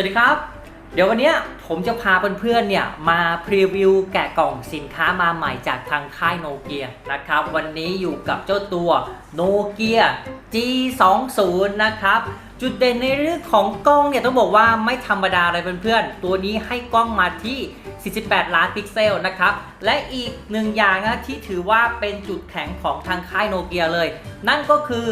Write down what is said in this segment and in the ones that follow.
วัสดีครับ เดี๋ยววันนี้ผมจะพาเพื่อนๆเนี่ยมาพรีวิวแกะกล่องสินค้ามาใหม่จากทางค่ายโนเกียนะครับ วันนี้อยู่กับเจ้าตัวโนเกีย G20 นะครับ จุดเด่นในเรื่องของกล้องเนี่ยต้องบอกว่าไม่ธรรมดาเลยเพื่อนๆ ตัวนี้ให้กล้องมาที่ 48 ล้านพิกเซลนะครับ และอีกหนึ่งอย่างนะที่ถือว่าเป็นจุดแข็งของทางค่ายโนเกียเลย นั่นก็คือ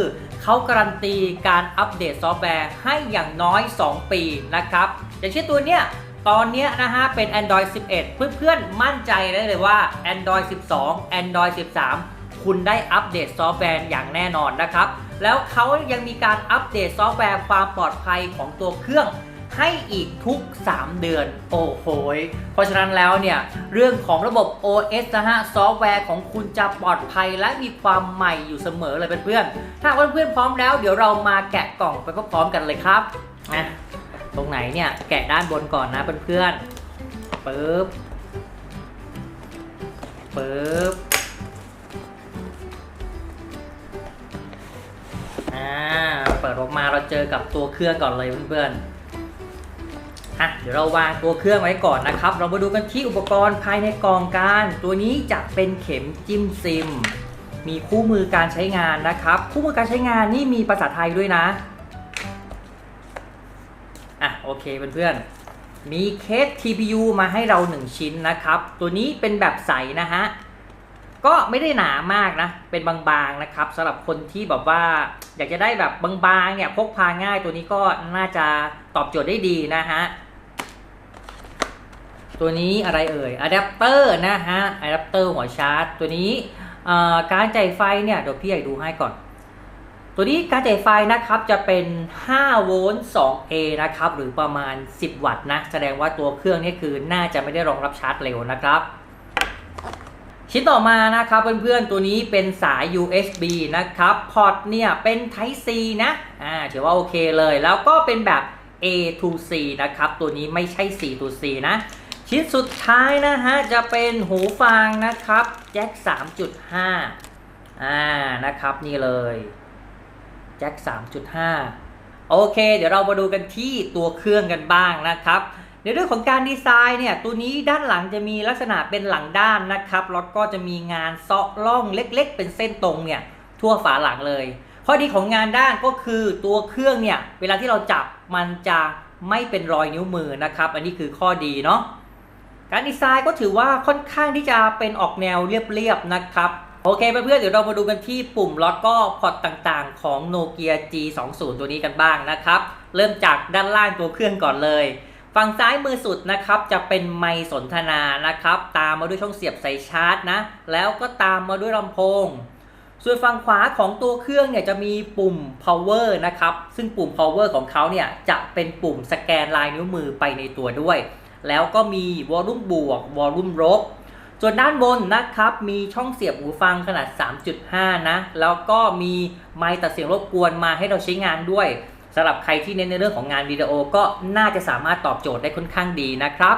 เขาการันตีการอัปเดตซอฟต์แวร์ให้อย่างน้อย 2 ปีนะครับ อย่างเช่นตัวเนี้ยตอนเนี้ยนะฮะเป็น Android 11 เพื่อนๆ มั่นใจได้เลยว่า Android 12 Android 13 คุณได้อัปเดตซอฟต์แวร์อย่างแน่นอนนะครับ แล้วเขายังมีการอัปเดตซอฟต์แวร์ความปลอดภัยของตัวเครื่อง ให้อีกทุก 3 เดือน โอ้โหเพราะฉะนั้นแล้วเนี่ย เรื่องของระบบ OS นะฮะ ซอฟต์แวร์ของคุณจะปลอดภัยและมีความใหม่อยู่เสมอเลยเพื่อนๆ ถ้าเพื่อนๆพร้อมแล้ว เดี๋ยวเรามาแกะกล่องไปพร้อมๆกันเลยครับอะตรงไหนเนี่ยแกะด้านบนก่อนนะเพื่อนๆปึ๊บปึ๊บอ่า เปิดออกมาเราเจอกับตัวเครื่องก่อนเลยเพื่อนๆ อะเดี๋ยวเราวางตัวเครื่องไว้ก่อนนะครับ เรามาดูกันที่อุปกรณ์ภายในกล่องกันตัวนี้จะเป็นเข็มจิ้มซิม มีคู่มือการใช้งานนะครับ คู่มือการใช้งานนี่มีภาษาไทยด้วยนะอะโอเคเพื่อนๆ มีเคส TPU มาให้เรา 1 ชิ้นนะครับ ตัวนี้เป็นแบบใสนะฮะ ก็ไม่ได้หนามากนะ เป็นบางๆนะครับสำหรับคนที่แบบว่า อยากจะได้แบบบางๆเนี่ยพกพาง่ายตัวนี้ก็น่าจะตอบโจทย์ได้ดีนะฮะ ตัวนี้อะไรเอ่ยอะแดปเตอร์นะฮะอะแดปเตอร์หัวชาร์จ ตัวนี้การจ่ายไฟเนี่ยเดี๋ยวพี่ใหญ่ดูให้ก่อน ตัวนี้การจ่ายไฟนะครับจะเป็น 5 โวลต์ 2A นะครับ หรือประมาณ 10 วัตต์นะ แสดงว่าตัวเครื่องนี่คือน่าจะไม่ได้รองรับชาร์จเร็วนะครับ ชิ้นต่อมานะครับเพื่อนๆ ตัวนี้เป็นสาย USB นะครับ พอร์ตเนี่ยเป็น Type C นะอ่าถือว่าโอเคเลย แล้วก็เป็นแบบ A to C นะครับ ตัวนี้ไม่ใช่ C to C นะ ชิ้นสุดท้ายนะฮะ จะเป็นหูฟังนะครับแจ็ค3.5 อ่านะครับนี่เลยแจ็ค3.5 โอเค เดี๋ยวเรามาดูกันที่ตัวเครื่องกันบ้างนะครับ ในเรื่องของการดีไซน์เนี่ย ตัวนี้ด้านหลังจะมีลักษณะเป็นหลังด้านนะครับ แล้วก็จะมีงานเซาะล่องเล็ก ๆ เป็นเส้นตรงเนี่ย ทั่วฝาหลังเลย ข้อดีของงานด้านก็คือตัวเครื่องเนี่ย เวลาที่เราจับมันจะไม่เป็นรอยนิ้วมือนะครับ อันนี้คือข้อดีเนาะ การดีไซน์ก็ถือว่าค่อนข้างที่จะเป็นออกแนวเรียบๆนะครับ โอเคเพื่อนๆเดี๋ยวเรามาดูกันที่ปุ่มแล้วก็พอร์ตต่างๆ ของ Nokia G20 ตัวนี้กันบ้างนะครับ เริ่มจากด้านล่างตัวเครื่องก่อนเลยฝั่งซ้ายมือสุดนะครับจะเป็นไมค์สนทนานะครับ ตามมาด้วยช่องเสียบสายชาร์จนะ แล้วก็ตามมาด้วยลำโพง ส่วนฝั่งขวาของตัวเครื่องเนี่ยจะมีปุ่ม power นะครับ ซึ่งปุ่ม power ของเขาเนี่ยจะเป็นปุ่มสแกนลายนิ้วมือไปในตัวด้วย แล้วก็มีวอลลุ่มบวกวอลลุ่มลบส่วนด้านบนนะครับ มีช่องเสียบหูฟังขนาด 3.5 นะ แล้วก็มีไมค์ตัดเสียงรบกวนมาให้เราใช้งานด้วยสำหรับใครที่เน้นในเรื่องของงานวิดีโอก็น่าจะสามารถตอบโจทย์ได้ค่อนข้างดีนะครับ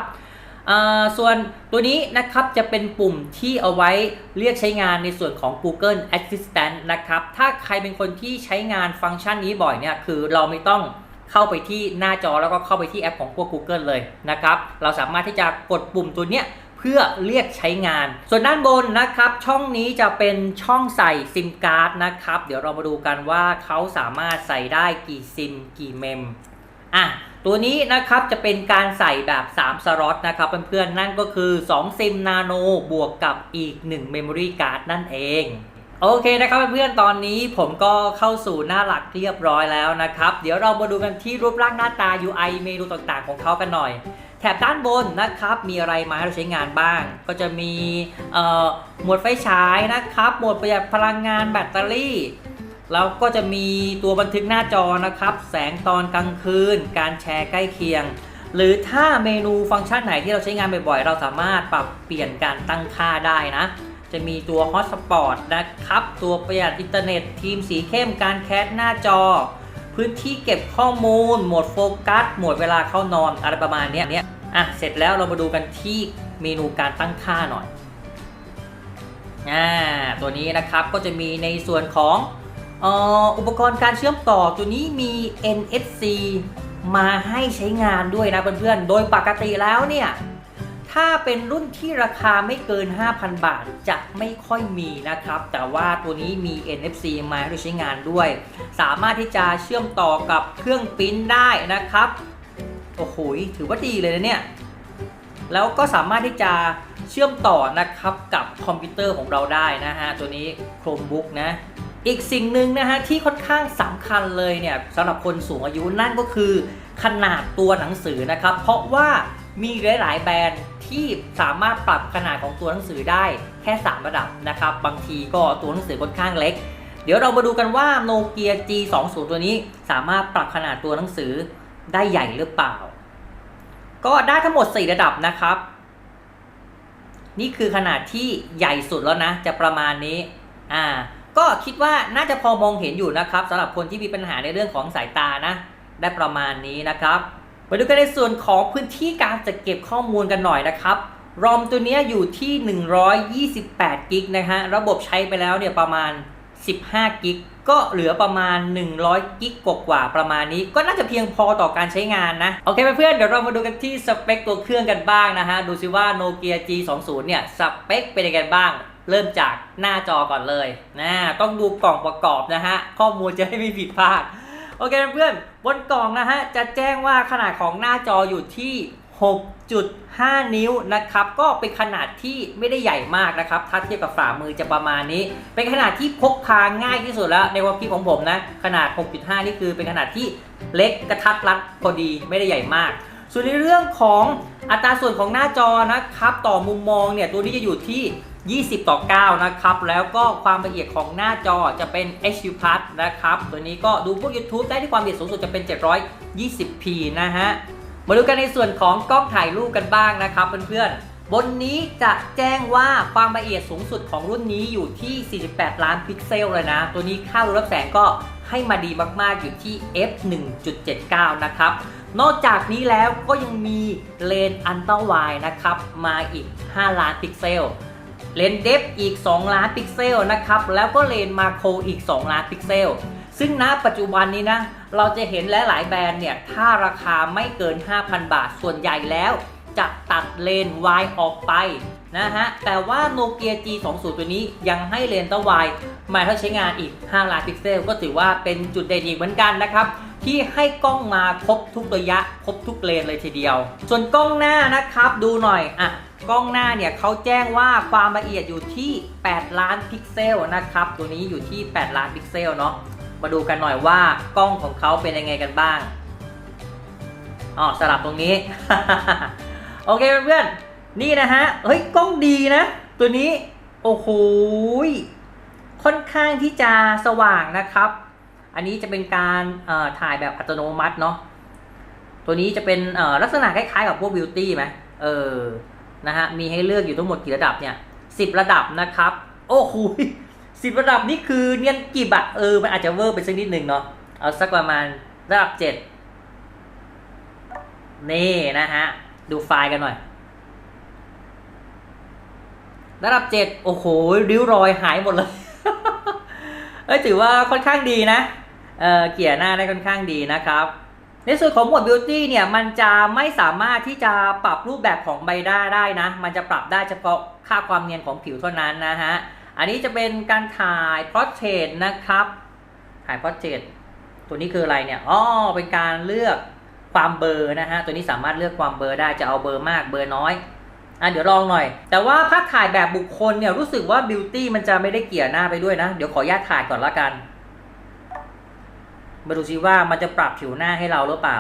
ส่วนตัวนี้นะครับจะเป็นปุ่มที่เอาไว้เรียกใช้งานในส่วนของ Google Assistant นะครับ ถ้าใครเป็นคนที่ใช้งานฟังก์ชันนี้บ่อยเนี่ยคือเราไม่ต้อง เข้าไปที่หน้าจอแล้วก็เข้าไปที่แอปของพวก Google เลยนะครับ เราสามารถที่จะกดปุ่มตัวเนี้ยเพื่อเรียกใช้งาน ส่วนด้านบนนะครับ ช่องนี้จะเป็นช่องใส่ซิมการ์ดนะครับ เดี๋ยวเรามาดูกันว่าเขาสามารถใส่ได้กี่ซิมกี่เมม อะ ตัวนี้นะครับจะเป็นการใส่แบบ 3 สล็อตนะครับเพื่อนๆ นั่นก็คือ 2 ซิมนาโนบวกกับอีก 1 Memory Card นั่นเอง โอเคนะครับเพื่อนๆตอนนี้ผมก็เข้าสู่หน้าหลักเรียบร้อยแล้วนะครับ เดี๋ยวเรามาดูกันที่รูปร่างหน้าตา UI เมนูต่างๆ ของเขากันหน่อย แถบด้านบนนะครับ มีอะไรมาให้เราใช้งานบ้าง ก็จะมีโหมดไฟฉายนะครับโหมดประหยัดพลังงานแบตเตอรี่แล้วก็จะมีตัวบันทึกหน้าจอนะครับ แสงตอนกลางคืน การแชร์ใกล้เคียง หรือถ้าเมนูฟังก์ชันไหนที่เราใช้งานบ่อยๆ เราสามารถปรับเปลี่ยนการตั้งค่าได้นะ จะมีตัว Hotspot นะครับ ตัวประหยัดอินเทอร์เน็ตทีมสีเข้มการแคสหน้าจอ พื้นที่เก็บข้อมูล โหมดโฟกัส โหมดเวลาเข้านอนอะไรประมาณนี้เนี้ยอะ เสร็จแล้วเรามาดูกันที่เมนูการตั้งค่าหน่อยอ่าตัวนี้นะครับก็จะมีในส่วนของอ่ออุปกรณ์การเชื่อมต่อตัวนี้มี NFC มาให้ใช้งานด้วยนะเพื่อนๆ โดยปกติแล้วเนี่ย ถ้าเป็นรุ่นที่ราคาไม่เกิน 5,000 บาทจะไม่ค่อยมีนะครับ แต่ว่าตัวนี้มี NFC มาให้ใช้งานด้วย สามารถที่จะเชื่อมต่อกับเครื่องปริ้นได้นะครับ โอ้โหถือว่าดีเลยนะเนี่ย แล้วก็สามารถที่จะเชื่อมต่อนะครับกับคอมพิวเตอร์ของเราได้นะฮะ ตัวนี้ Chromebook นะ อีกสิ่งหนึ่งนะฮะที่ค่อนข้างสำคัญเลยเนี่ยสำหรับคนสูงอายุนั่นก็คือขนาดตัวหนังสือนะครับ เพราะว่า มีหลาย ๆ แบรนด์ที่สามารถปรับขนาดของตัวหนังสือได้แค่ 3 ระดับนะครับ บางทีก็ตัวหนังสือค่อนข้างเล็ก เดี๋ยวเรามาดูกันว่าโนเกีย G20 ตัวนี้สามารถปรับขนาดตัวหนังสือได้ใหญ่หรือเปล่า ก็ได้ทั้งหมด 4 ระดับนะครับ นี่คือขนาดที่ใหญ่สุดแล้วนะ จะประมาณนี้อ่าก็คิดว่าน่าจะพอมองเห็นอยู่นะครับสำหรับคนที่มีปัญหาในเรื่องของสายตานะ ได้ประมาณนี้นะครับ มาดูกันในส่วนของพื้นที่การจัดเก็บข้อมูลกันหน่อยนะครับ รอมตัวนี้อยู่ที่ 128 กิกนะฮะ ระบบใช้ไปแล้วเนี่ยประมาณ 15 กิก ก็เหลือประมาณ 100 กิกกว่าประมาณนี้ ก็น่าจะเพียงพอต่อการใช้งานนะ โอเคเพื่อนๆเดี๋ยวเรามาดูกันที่สเปคตัวเครื่องกันบ้างนะฮะ ดูซิว่า Nokia G20 เนี่ยสเปคเป็นยังไงบ้างเริ่มจากหน้าจอก่อนเลยนะต้องดูกล่องประกอบนะฮะ ข้อมูลจะได้ไม่ผิดพลาด โอเคเพื่อนบนกล่องนะฮะจะแจ้งว่าขนาดของหน้าจออยู่ที่ 6.5 นิ้วนะครับ ก็เป็นขนาดที่ไม่ได้ใหญ่มากนะครับ ถ้าเทียบกับฝ่ามือจะประมาณนี้ เป็นขนาดที่พกพาง่ายที่สุดแล้ว ในความคิดของผมนะ ขนาด 6.5 นี่คือเป็นขนาดที่เล็กกระทัดรัดพอดีไม่ได้ใหญ่มาก ส่วนในเรื่องของอัตราส่วนของหน้าจอนะครับ ต่อมุมมองเนี่ยตัวนี้จะอยู่ที่ 20 ต่อ 9 นะครับ แล้วก็ความละเอียดของหน้าจอจะเป็น HD Plus นะครับ ตัวนี้ก็ดูพวก YouTube ได้ที่ความละเอียดสูงสุดจะเป็น 720p นะฮะ มาดูกันในส่วนของกล้องถ่ายรูปกันบ้างนะครับเพื่อนๆ บนนี้จะแจ้งว่าความละเอียดสูงสุดของรุ่นนี้อยู่ที่ 48 ล้านพิกเซลเลยนะ ตัวนี้ค่ารูรับแสงก็ให้มาดีมากๆอยู่ที่ f 1.79 นะครับ นอกจากนี้แล้วก็ยังมีเลนส์อันเตอร์ไวนะครับ มาอีก 5 ล้านพิกเซล เลนเดฟอีก 2 ล้านพิกเซลนะครับแล้วก็เลนมาโครอีก 2 ล้านพิกเซล ซึ่งณปัจจุบันนี้นะเราจะเห็นหลาย ๆ แบรนด์เนี่ย ถ้าราคาไม่เกิน 5,000 บาทส่วนใหญ่แล้ว จะตัดเลนวายออกไปนะฮะ แต่ว่าโนเกีย G20 ตัวนี้ยังให้เลนส์ตวายมาให้ใช้งานอีก 5 ล้านพิกเซล ก็ถือว่าเป็นจุดเด่นอีกเหมือนกันนะครับ ที่ให้กล้องมาครบทุกระยะครบทุกเลนเลยทีเดียว ส่วนกล้องหน้านะครับดูหน่อยอะกล้องหน้าเนี่ยเขาแจ้งว่าความละเอียดอยู่ที่ 8 ล้านพิกเซลนะครับ ตัวนี้อยู่ที่ 8 ล้านพิกเซลเนาะมาดูกันหน่อยว่ากล้องของเขาเป็นยังไงกันบ้างอ๋อสลับตรงนี้ โอเคเพื่อนๆนี่นะฮะเฮ้ยกล้องดีนะ ตัวนี้ โอ้โหค่อนข้างที่จะสว่างนะครับ อันนี้จะเป็นการถ่ายแบบอัตโนมัติเนาะตัวนี้จะเป็นลักษณะคล้ายๆกับพวกบิวตี้ไหมเออนะฮะมีให้เลือกอยู่ทั้งหมดกี่ระดับเนี่ยสิบระดับนะครับ โอ้โหสิบระดับนี่คือเนียนกี่บะเออมันอาจจะเวอร์ไปสักนิดหนึ่งเนาะเอาสักประมาณระดับเจ็ดนี่นะฮะ ดูไฟล์กันหน่อย ระดับเจ็ดโอ้โห ริ้วรอยหายหมดเลย เอ้ยถือว่าค่อนข้างดีนะเออเกี่ยหน้าได้ค่อนข้างดีนะครับ ในส่วนของหมวด Beauty เนี่ยมันจะไม่สามารถที่จะปรับรูปแบบของใบหน้าได้นะ มันจะปรับได้เฉพาะค่าความเนียนของผิวเท่านั้นนะฮะอันนี้จะเป็นการถ่าย Portrait นะครับ ถ่าย Portrait ตัวนี้คืออะไรเนี่ยอ๋อเป็นการเลือกความเบอร์นะฮะตัวนี้สามารถเลือกความเบอร์ได้จะเอาเบอร์มากเบอร์น้อย อะเดี๋ยวลองหน่อย แต่ว่าภาพถ่ายแบบบุคคลเนี่ยรู้สึกว่า Beauty มันจะไม่ได้เกี่ยหน้าไปด้วยนะ เดี๋ยวขออนุญาตถ่ายก่อนละกันมาดูซิว่ามันจะปรับผิวหน้าให้เราหรือเปล่า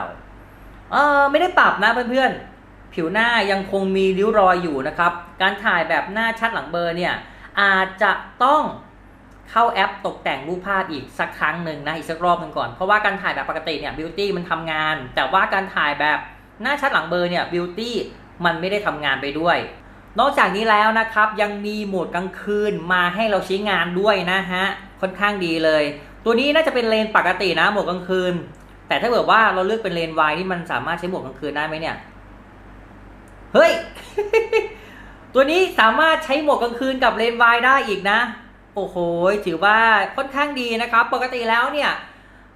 เออไม่ได้ปรับนะเพื่อนๆ ผิวหน้ายังคงมีริ้วรอยอยู่นะครับ การถ่ายแบบหน้าชัดหลังเบอร์เนี่ยอาจจะต้องเข้าแอปตกแต่งรูปภาพอีกสักครั้งหนึ่งนะอีกสักรอบหนึ่งก่อนเพราะว่าการถ่ายแบบปกติเนี่ยบิวตี้มันทำงาน แต่ว่าการถ่ายแบบหน้าชัดหลังเบอร์เนี่ยบิวตี้ มันไม่ได้ทำงานไปด้วย นอกจากนี้แล้วนะครับยังมีโหมดกลางคืนมาให้เราใช้งานด้วยนะฮะค่อนข้างดีเลย ตัวนี้น่าจะเป็นเลนปกตินะโหมดกลางคืน แต่ถ้าเกิดว่าเราเลือกเป็นเลนวายนี่มันสามารถใช้โหมดกลางคืนได้ไหมเนี่ยเฮ้ย ตัวนี้สามารถใช้โหมดกลางคืนกับเลนวายได้อีกนะ โอ้โห ถือว่าค่อนข้างดีนะครับ ปกติแล้วเนี่ย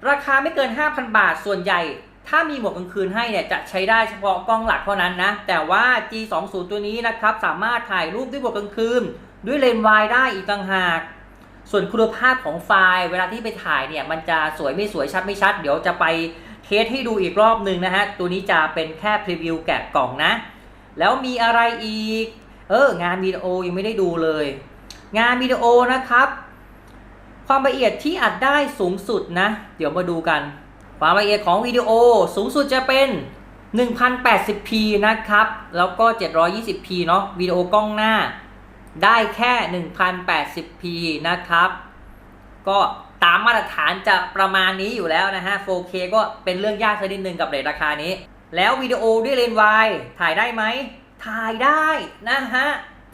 ราคาไม่เกิน 5,000 บาทส่วนใหญ่ ถ้ามีโหมดกลางคืนให้เนี่ยจะใช้ได้เฉพาะกล้องหลักเท่านั้นนะ แต่ว่า G20 ตัวนี้นะครับสามารถถ่ายรูปด้วยโหมดกลางคืน ด้วยเลนส์วายได้อีกต่างหาก ส่วนคุณภาพของไฟล์เวลาที่ไปถ่ายเนี่ยมันจะสวยไม่สวยชัดไม่ชัด เดี๋ยวจะไปเทสให้ดูอีกรอบหนึ่งนะฮะ ตัวนี้จะเป็นแค่พรีวิวแกะกล่องนะ แล้วมีอะไรอีก เอองานวิดีโอยังไม่ได้ดูเลย งานวิดีโอนะครับ ความละเอียดที่อัดได้สูงสุดนะ เดี๋ยวมาดูกัน ความละเอียดของวิดีโอสูงสุดจะเป็น 1080p นะครับ แล้วก็ 720p เนาะวิดีโอกล้องหน้า ได้แค่ 1080p นะครับ ก็ตามมาตรฐานจะประมาณนี้อยู่แล้วนะฮะ 4K ก็เป็นเรื่องยากสักนิดนึงกับเรทราคานี้ แล้ววิดีโอด้วยเลนส์วายถ่ายได้ไหม ถ่ายได้นะฮะ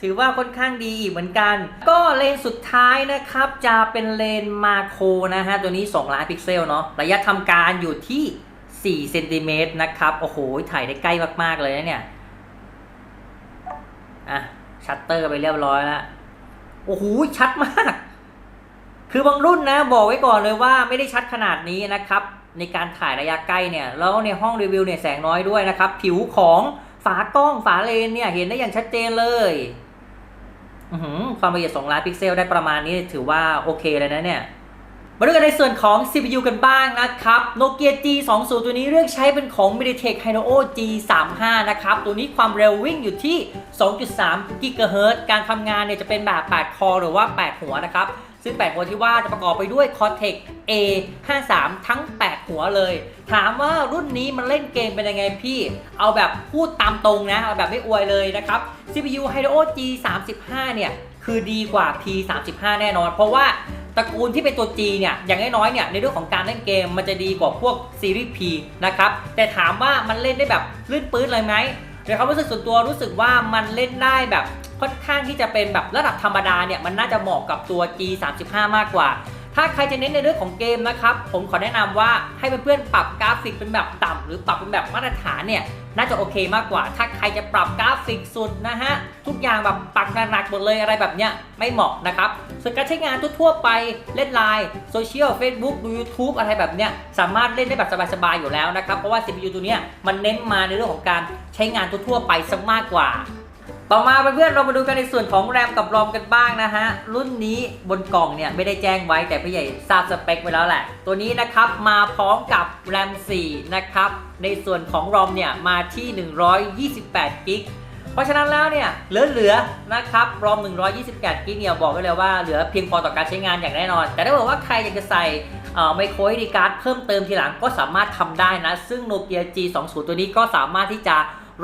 ถือว่าค่อนข้างดีอีกเหมือนกัน ก็เลนส์สุดท้ายนะครับจะเป็นเลนส์มาโครนะฮะ ตัวนี้ 2 ล้านพิกเซลเนาะระยะทำการอยู่ที่ 4 เซนติเมตรนะครับ โอ้โห ถ่ายได้ใกล้มาก ๆ เลยนะเนี่ย อะ ชัตเตอร์ไปเรียบร้อยแล้ว โอ้โห ชัดมาก คือบางรุ่นนะ บอกไว้ก่อนเลยว่าไม่ได้ชัดขนาดนี้นะครับ ในการถ่ายระยะใกล้เนี่ย แล้วในห้องรีวิวเนี่ยแสงน้อยด้วยนะครับ ผิวของฝากล้องฝาเลนเนี่ยเห็นได้อย่างชัดเจนเลย ความละเอียด2ล้านพิกเซลได้ประมาณนี้ถือว่าโอเคเลยนะเนี่ยมาดูกันในส่วนของ CPU กันบ้างนะครับ Nokia G20 ตัวนี้เลือกใช้เป็นของ MediaTek Helio G35 นะครับ ตัวนี้ความเร็ววิ่งอยู่ที่ 2.3 GHz การทำงานเนี่ยจะเป็นแบบ 8 คอหรือว่า 8 หัวนะครับ ซึ่ง 8 หัวที่ว่าจะประกอบไปด้วย Cortex A53 ทั้ง 8 หัวเลย ถามว่ารุ่นนี้มันเล่นเกมเป็นยังไงพี่ เอาแบบพูดตามตรงนะ เอาแบบไม่อวยเลยนะครับ CPU Helio G35 เนี่ยคือดีกว่า P35 แน่นอน เพราะว่าตระกูลที่เป็นตัว G เนี่ยอย่างน้อยๆเนี่ยในเรื่องของการเล่นเกมมันจะดีกว่าพวกซีรีส์ P นะครับแต่ถามว่ามันเล่นได้แบบลื่นปื้นเลยไหมในความรู้สึกส่วนตัวรู้สึกว่ามันเล่นได้แบบค่อนข้างที่จะเป็นแบบระดับธรรมดาเนี่ยมันน่าจะเหมาะกับตัว G 35 มากกว่า ถ้าใครจะเน้นในเรื่องของเกมนะครับ ผมขอแนะนำว่าให้เพื่อนๆปรับกราฟิกเป็นแบบต่ำหรือปรับเป็นแบบมาตรฐานเนี่ยน่าจะโอเคมากกว่า ถ้าใครจะปรับกราฟิกสุดนะฮะ ทุกอย่างแบบปักหนักๆหมดเลยอะไรแบบเนี้ยไม่เหมาะนะครับ ส่วนการใช้งานทั่วๆไปเล่นไลน์โซเชียล Facebook ดู YouTube อะไรแบบเนี้ยสามารถเล่นได้แบบสบายๆอยู่แล้วนะครับ เพราะว่า CPU ตัวเนี้ยมันเน้นมาในเรื่องของการใช้งานทั่วๆไปซะมากกว่า ต่อมาเพื่อนๆเรามาดูกันในส่วนของแรมกับรอมกันบ้างนะฮะ รุ่นนี้บนกล่องเนี่ยไม่ได้แจ้งไว้แต่พี่ใหญ่ทราบสเปคไว้แล้วแหละ ตัวนี้นะครับมาพร้อมกับแรม 4 นะครับ ในส่วนของรอมเนี่ยมาที่ 128กิกเพราะฉะนั้นแล้วเนี่ยเหลือๆนะครับรอม 128กิกเนี่ยบอกไว้เลยว่าเหลือเพียงพอต่อการใช้งานอย่างแน่นอน แต่ถ้าบอกว่าใครอยากจะใส่ไมโคร SD card เพิ่มเติมทีหลังก็สามารถทำได้นะ ซึ่ง Nokia G20 ตัวนี้ก็สามารถที่จะ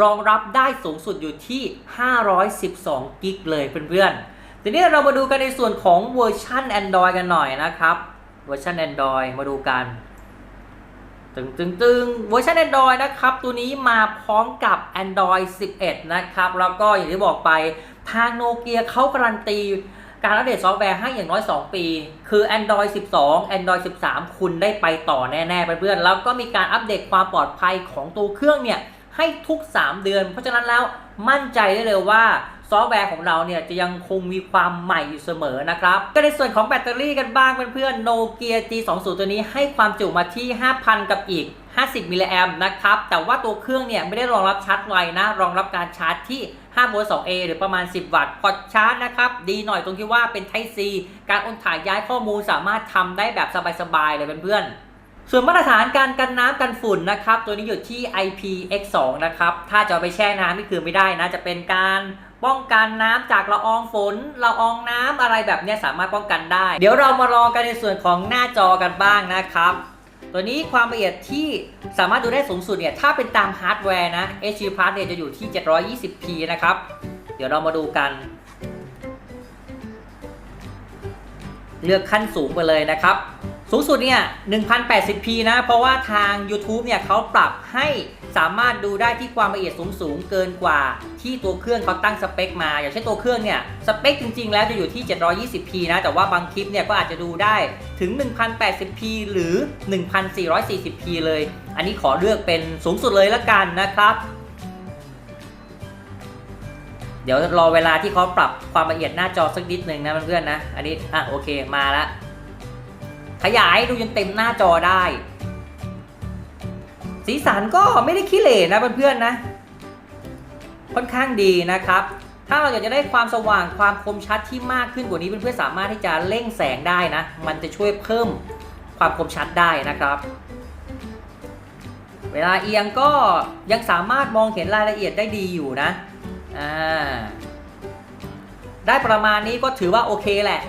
รองรับได้สูงสุดอยู่ที่ 512 กิกเลยเพื่อนๆ ทีนี้เรามาดูกันในส่วนของเวอร์ชัน Android กันหน่อยนะครับ เวอร์ชัน Android มาดูกัน ตึงตึงตึงเวอร์ชัน Android นะครับ ตัวนี้มาพร้อมกับ Android 11 นะครับ แล้วก็อย่างที่บอกไปทางโนเกียเขาการันตีการอัปเดตซอฟต์แวร์ให้อย่างน้อย 2 ปี คือ Android 12 Android 13 คุณได้ไปต่อแน่ๆเพื่อนๆ แล้วก็มีการอัปเดตความปลอดภัยของตัวเครื่องเนี่ย ให้ทุก 3 เดือน เพราะฉะนั้นแล้วมั่นใจได้เลยว่าซอฟต์แวร์ของเราเนี่ยจะยังคงมีความใหม่อยู่เสมอนะครับ ก็ในส่วนของแบตเตอรี่กันบ้างเพื่อนๆโนเกีย G20 ตัวนี้ให้ความจุมาที่ 5,000 กับอีก 50 มิลลิแอมนะครับ แต่ว่าตัวเครื่องเนี่ยไม่ได้รองรับชาร์จไวนะ รองรับการชาร์จที่5โวลต์ 2A หรือประมาณ 10 วัตต์ พอชาร์จนะครับ ดีหน่อยตรงที่ว่าเป็น Type C การโอนถ่ายย้ายข้อมูลสามารถทำได้แบบสบายๆเลยเพื่อนๆ ส่วนมาตรฐานการกันน้ำกันฝุ่นนะครับ ตัวนี้อยู่ที่ IPX2 นะครับ ถ้าจะไปแช่น้ำนี่คือไม่ได้นะ จะเป็นการป้องกันน้ำจากละอองฝนละอองน้ำอะไรแบบนี้สามารถป้องกันได้ เดี๋ยวเรามาลองกันในส่วนของหน้าจอกันบ้างนะครับ ตัวนี้ความละเอียดที่สามารถดูได้สูงสุดเนี่ยถ้าเป็นตามฮาร์ดแวร์นะ HD Plus เนี่ยจะอยู่ที่ 720p นะครับ เดี๋ยวเรามาดูกัน เลือกขั้นสูงไปเลยนะครับ สูงสุดเนี่ย 1080p นะ เพราะว่าทาง YouTube เนี่ยเขาปรับให้สามารถดูได้ที่ความละเอียดสูงสูงเกินกว่าที่ตัวเครื่องเขาตั้งสเปคมา อย่างเช่นตัวเครื่องเนี่ย สเปคจริง ๆ แล้วจะอยู่ที่ 720p นะ แต่ว่าบางคลิปเนี่ยก็อาจจะดูได้ถึง 1080p หรือ 1440p เลย อันนี้ขอเลือกเป็นสูงสุดเลยละกันนะครับ เดี๋ยวรอเวลาที่เขาปรับความละเอียดหน้าจอสักนิดหนึ่งนะเพื่อนๆนะ อันนี้ อะโอเคมาแล้ว ขยายดูจนเต็มหน้าจอได้ สีสันก็ไม่ได้ขี้เหร่นะเพื่อนๆนะ ค่อนข้างดีนะครับ ถ้าเราอยากจะได้ความสว่างความคมชัดที่มากขึ้นกว่านี้เพื่อนๆสามารถที่จะเร่งแสงได้นะ มันจะช่วยเพิ่มความคมชัดได้นะครับ เวลาเอียงก็ยังสามารถมองเห็นรายละเอียดได้ดีอยู่นะอ่าได้ประมาณนี้ก็ถือว่าโอเคแหละ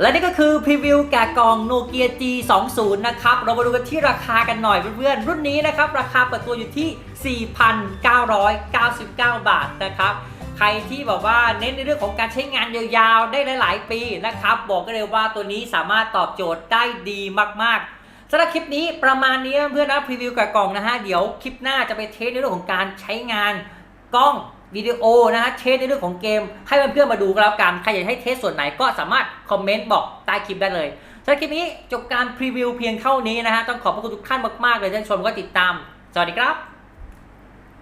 และนี่ก็คือพรีวิวแกะกล่องโนเกีย G20 นะครับ เรามาดูกันที่ราคากันหน่อยเพื่อนๆ รุ่นนี้นะครับ ราคาเปิดตัวอยู่ที่ 4,999 บาทนะครับ ใครที่บอกว่าเน้นในเรื่องของการใช้งานยาวๆ ได้หลายๆ ปีนะครับ บอกกันเลยว่าตัวนี้สามารถตอบโจทย์ได้ดีมากๆสำหรับคลิปนี้ประมาณนี้เพื่อนนะพรีวิวแกะกล่องนะฮะ เดี๋ยวคลิปหน้าจะไปเทสในเรื่องของการใช้งานกล้อง วิดีโอนะฮะเทสในเรื่องของเกม ให้เพื่อนๆมาดูกันแล้วกันใครอยากให้เทสส่วนไหนก็สามารถคอมเมนต์บอกใต้คลิปได้เลยสำหรับคลิปนี้จบการพรีวิวเพียงเท่านี้นะฮะต้องขอบพระคุณทุกท่านมากๆเลยที่ชมก็ติดตาม สวัสดีครับ